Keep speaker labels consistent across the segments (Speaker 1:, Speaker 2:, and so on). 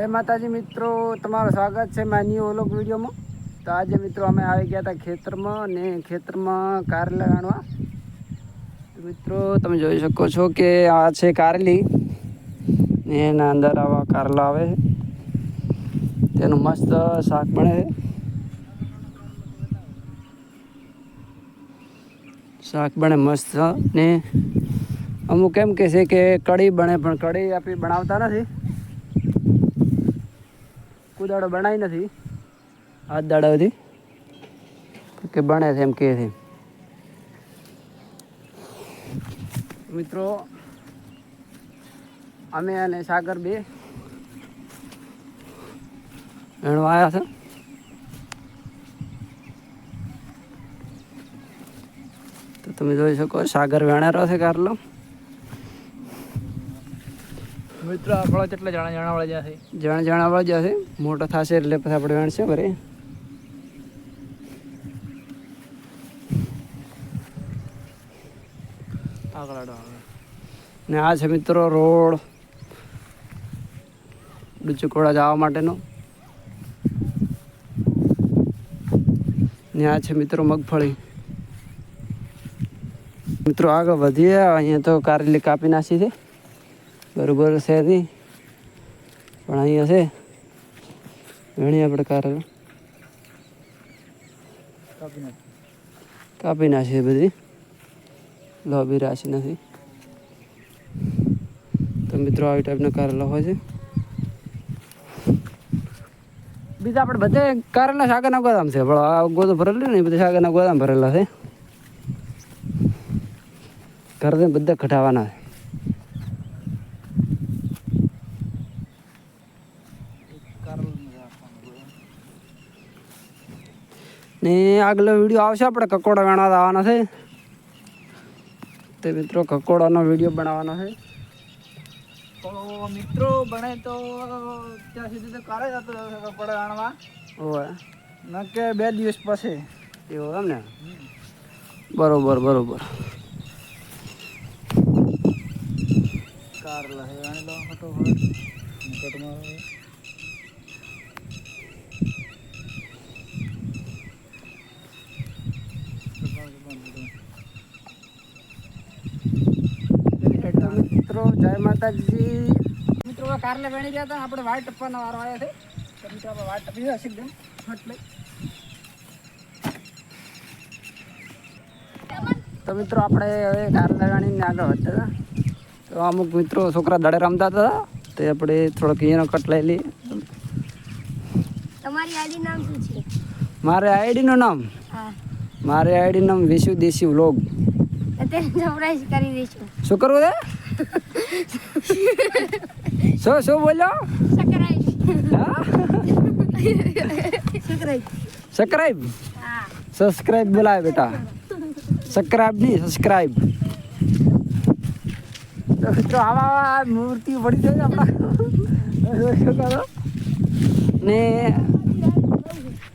Speaker 1: જય માતાજી મિત્રો, તમારું સ્વાગત છે મારા ન્યુ ઓલોક વિડીયોમાં. તો આજે મિત્રો અમે આવી ગયા હતા ખેતરમાં ને ખેતરમાં કારેલા રાણવા મિત્રો, તમે જોઈ શકો છો કે આ છે કારેલી. ને એના અંદર આવા કારેલા આવે તેનું મસ્ત શાક બને શાક બને મસ્ત ને અમુક એમ કહે કે કઢી બને, પણ કઢી આપી બનાવતા નથી. કુદાડો બનાવી નથી. હાથ દાડાથી કે બને છે એમ કહે છે? મિત્રો અમે અને સાગર બે એણવા આવ્યા છે? તો તમે જોઈ શકો સાગર વેણારો છે કારલો
Speaker 2: મિત્રો આપણા કેટલા જણા જણા વાળા જ્યાં છે.
Speaker 1: જણ જ્યાં છે. મોટો થશે એટલે પછી આપણે વેણશે
Speaker 2: ભરે
Speaker 1: ને આ છે મિત્રો રોડ. ડુચુકોડા જવા માટેનો. ને આ છે મિત્રો મગફળી. મિત્રો આગળ વધીએ. અહીંયા તો કારેલી કાપી નાખી છે. બરોબર છે નહીં પણ અહીંયા છે ઘણી આપણે કારેલા
Speaker 2: કાપી નાખ
Speaker 1: બધી. લોબી રાશી નથી. તો મિત્રો, આવી ટાઈપના કારેલા હોય છે. બીજા આપણે બધે કારેલા શાકના ગોદામ છે. પણ આ ગોદો ભરેલું ને બધા શાકરના ગોદામ ભરેલા છે. ઘરે બધા ખટાવાના છે. ને આગલો વીડિયો આવશે આપણે કકોડા ગણા આવવાના છે. તે મિત્રો કકોડાનો વીડિયો બનાવવાનો છે.
Speaker 2: તો મિત્રો બને તો ત્યાં સુધી તો કારે જતો કપડા ગણવા.
Speaker 1: ઓવે.
Speaker 2: ન કે બે દિવસ પછી.
Speaker 1: એવું એમ ને? બરોબર બરોબર.
Speaker 2: કાર લહે આણી લો ફટોફટ નિકટમાં આવે.
Speaker 1: તો મિત્રો જય માતાજી. મિત્રો કારલે વેણી ગયા હતા. આપણે વાટ ટપવાનો વારો આવ્યો છે. તો મિત્રો આપણે વાટ ટપી હશે એકદમ. ફટ લઈ. તો મિત્રો આપણે હવે કારલે વેણીને આગળ વધતા હતા. તો અમુક મિત્રો છોકરા દડે રમતા હતા. તે આપણે થોડોક એનો કટ લઈ લઈએ.
Speaker 3: તમારી આઈડી નામ શું છે?
Speaker 1: મારે આઈડીનું નામ? મારે આઈડી નામ વિશુ દેશી વ્લોગ.
Speaker 3: અત્યારે સરપ્રાઈઝ કરી દઈશું.
Speaker 1: શું કરવું છે? શું શું બોલ્યો
Speaker 3: સકરાઈઝ
Speaker 1: હા
Speaker 3: સકરાઈઝ
Speaker 1: સબસ્ક્રાઇબ
Speaker 3: હા
Speaker 1: સબસ્ક્રાઇબ બોલાય બેટા સબસ્ક્રાઇબ નહીં સબસ્ક્રાઇબ તો મિત્રો આવા આવા મૂર્તિ પડી જાય આપણા શું કરો ને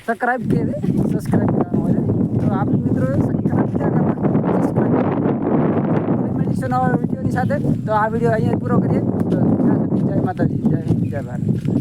Speaker 1: સબસ્ક્રાઇબ કે દે સબસ્ક્રાઇબ કરવાનું હોય છે. તો આપ મિત્રો સબસ્ક્રાઇબ ક્યાં કરવા સબસ્ક્રાઇબ મળીશું નવા વિડીયોની સાથે. તો આ વીડિયો અહીંયા પૂરો કરીએ. તો ત્યાં સુધી જય માતાજી, જય જય ભારત.